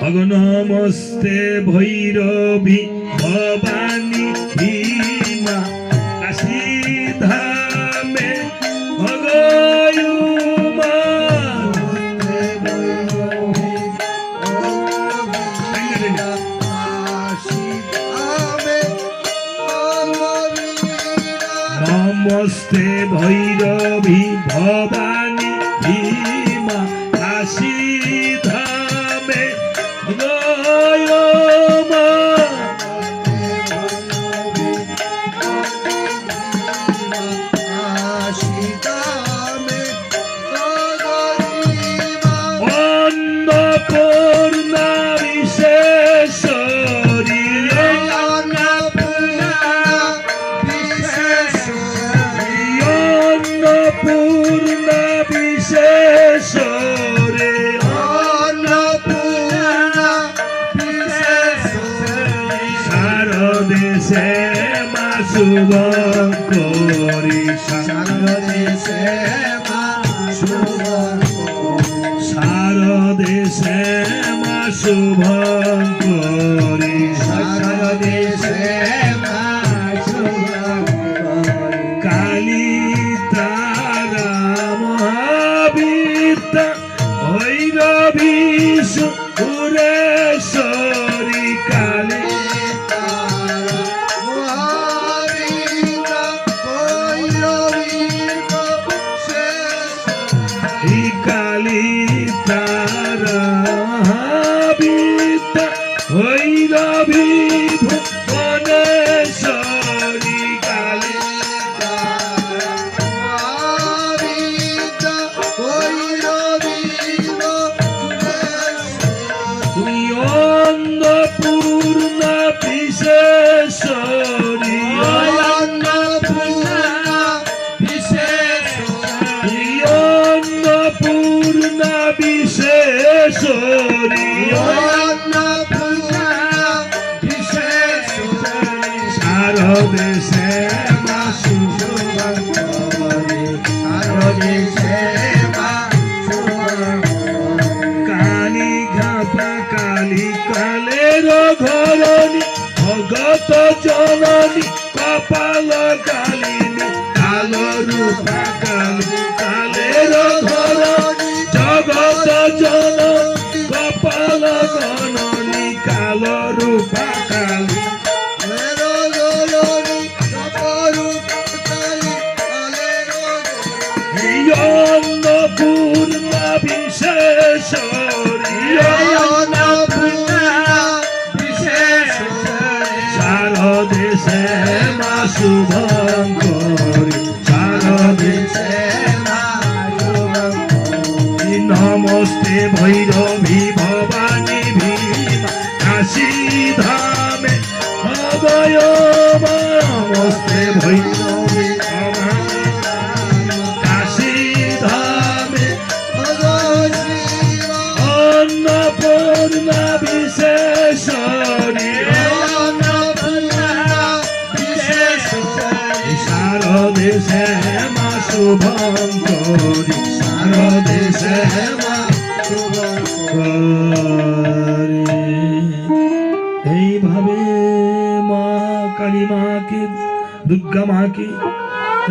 ভগনমস্তে ভৈরবী ভবানী ভীমা কাশী ধামে ভগয়ুমা নমস্তে ভৈরবী ভবানী শুভ করি শারদেশে মা শুভ করি কালী তারা মহাবীরতা ভৈরবী সুরেশ্বরী ভৈরবী কালের ঘরণী ভগত জননী কপাল কালিনী কালো এইভাবে মা কালী মাকে দুর্গা মাকে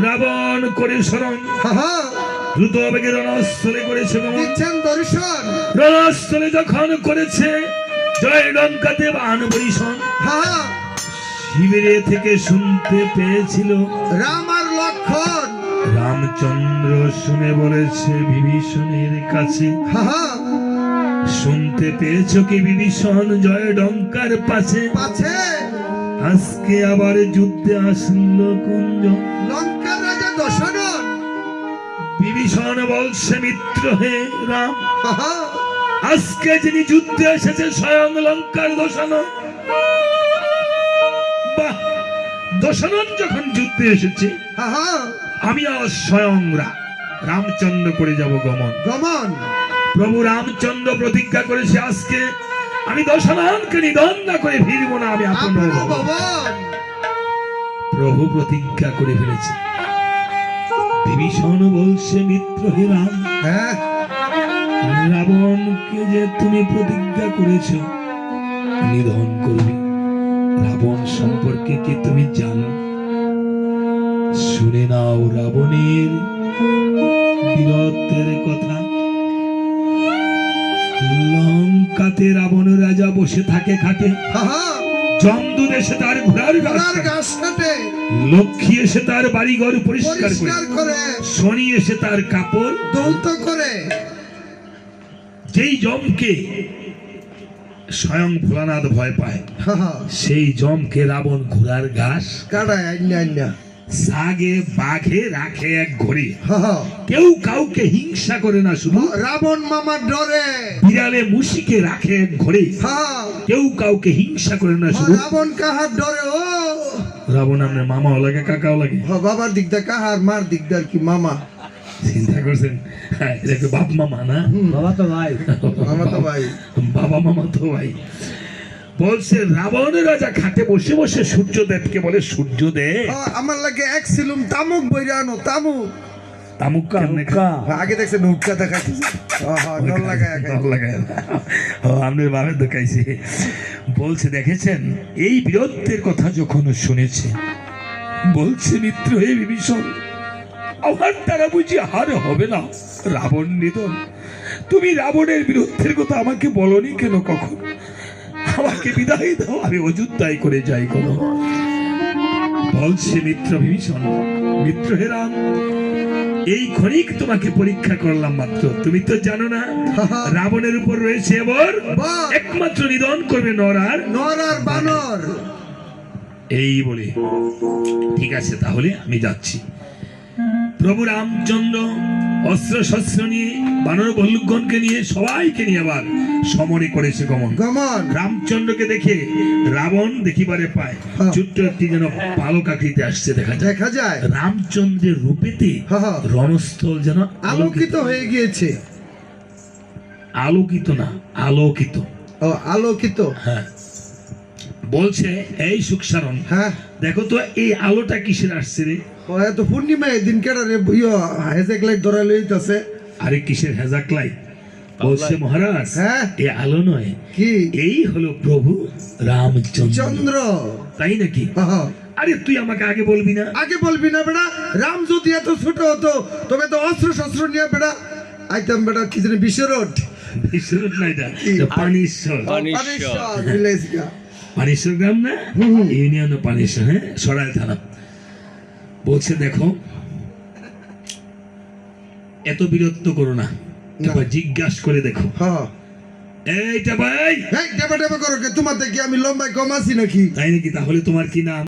রাবণ করে স্মরণ। দ্রুত বেগে রণস্থলে করেছে। দর্শন। রণস্থলে যখন করেছে জয় লঙ্কাতে বান পরিশন শিবিরে থেকে শুনতে পেয়েছিল। রাম আর লক্ষণ। রামচন্দ্র শুনে বলেছে বিভীষণের কাছে। হ্যাঁ শুনতে পেয়েছ কি বিভীষণ? জয় ডঙ্কার পাশে পাছে। আজকে আবার যুদ্ধে আসলো কুঞ্জ। লঙ্কার রাজা দশরথ। বিভীষণ বলছে মিত্র হে রাম। আজকে যিনি যুদ্ধে এসেছে স্বয়ং লঙ্কার দোষানন। বাহ! দশানন যখন যুদ্ধে এসেছে আমি স্বয়ং রা- রামচন্দ্র করে যাব গমন। গমন। প্রভু রামচন্দ্র প্রতিজ্ঞা করেছে আজকে আমি দশাননকে নিধন না করে ফিরবো না আমি আপন আপন হব। ভবন প্রভু প্রতিজ্ঞা করে ফেলেছে। বিভীষণ বলছে মিত্র হে রাম হ্যাঁ। রাবণকে যে তুমি প্রতিজ্ঞা করেছ নিধন করবে। রাবণ সম্পর্কে কি তুমি জানো? শুনে নাও রাবণের বীরত্বের কথা। লঙ্কাতে রাবণ রাজা বসে থাকে খাটে। চন্দ্র দেশে তার ঘোড়ার ঘোড়ার কাটে। লক্ষ্মী এসে তার বাড়িঘর পরিষ্কার করে। শনি এসে তার কাপড় দৌত করে। যেই জমকে স্বয়ং ভোলানাথ ভয় পায় সেই জমকে রাবণ ঘোড়ার ঘাস কাটায় সাগে বাঘে রাখে এক হা কেউ কাউকে হিংসা করে না শুধু। রাবণ মামার ডরে। বিড়ালে মুশিকে রাখে এক হা। কেউ কাউকে হিংসা করে না শুধু। রাবণ কাহার ডরে ও। রাবণ আপনার মামাও লাগে কাকাও লাগে। হ, বাবার দিকদা কাহার মার দিকদার কি মামা? চিন্তা করছেন? হ্যাঁ, এটা বাপ মামা না? বাবা তো ভাই। মামা তো ভাই। বাবা মামা তো ভাই। বলছে রাবণ রাজা খাটে বসে বসে সূর্যদেবকে বলে সূর্যদেব হ, আমার লাগে এক সিলুম তামুক বইরা আনো তামুক। তামুক কামনে কা আগে দেখছে নুটকা দেখাইতেছে ডর লাগায় খাই। ডর লাগায়। ও আপনার বাবার দেখাইছে। বলছে দেখেছেন এই বীরত্বের কথা যখন শুনেছে বলছে মিত্র হে বিভীষণ আমার তারা বুঝি হার হবে না রাবণ নিধন। তুমি রাবণের বিরুদ্ধের কথা আমাকে বলনি কেন কখন? আমাকে বিদায় দাও আমি অযোধ্যায় করে যাই কোনো। বলছে মিত্র বিভীষণ মিত্র হে রাম এই ক্ষণিক তোমাকে পরীক্ষা করলাম মাত্র। তুমি তো জানো না রাবণের উপর রয়েছে এবার! একমাত্র নিধন করবে নরার নর আর বানর। এই বলে। ঠিক আছে তাহলে আমি যাচ্ছি। প্রভু রামচন্দ্র অস্ত্র শস্ত্র নিয়ে বানর বল্লুকগণকে নিয়ে সবাইকে নিয়ে আবার সমরে করেছে গমন। গমন রামচন্দ্রকে দেখে রাবণ দেখিবারে পায়। ছোট্ট একটি যেন পালক আকৃতি আসছে দেখা যায়। দেখা যায়। রামচন্দ্রের রূপেতে। রণস্থল যেন আলোকিত। হয়ে গিয়েছে। আলোকিত না আলোকিত। ও আলোকিত। হ্যাঁ। বলছে এই সুখসারণ হ্যাঁ। দেখো তো এই আলোটা কিসের আসছে রে? ও এত পূর্ণিমা দিন কেডা রে ইয়ো হেজেক লাইট ধরা লইতাছে আরে কিসের হেজাক লাই বলছে মহারাজ হ্যাঁ। এই আলো নয়। কি? এই হলো প্রভু রামচন্দ্র। চন্দ্র। তাই নাকি? হা, হা। আরে তুই আমাকে আগে বলবি না। আগে বলবি না বেটা রাম যদি এত ছোট হতো তবে তো অস্ত্র শস্ত্র নিয়ে বেটা আইতাম বেটা কি জানি বিশ্বরোড। ঈশ্বর না এটা এটা পানিশ্বর। পানিশ্বর গ্রাম না। ইউনিয়ন ও হ্যাঁ? সরাইল থানা। বলছে দেখো এত বিরক্ত করো না। জিজ্ঞাসা করে দেখো। হ্যাঁ। এইটা ভাই করো তোমার দেখি আমি লম্বায় কম আছি নাকি? তাই নাকি? তাহলে তোমার কি নাম?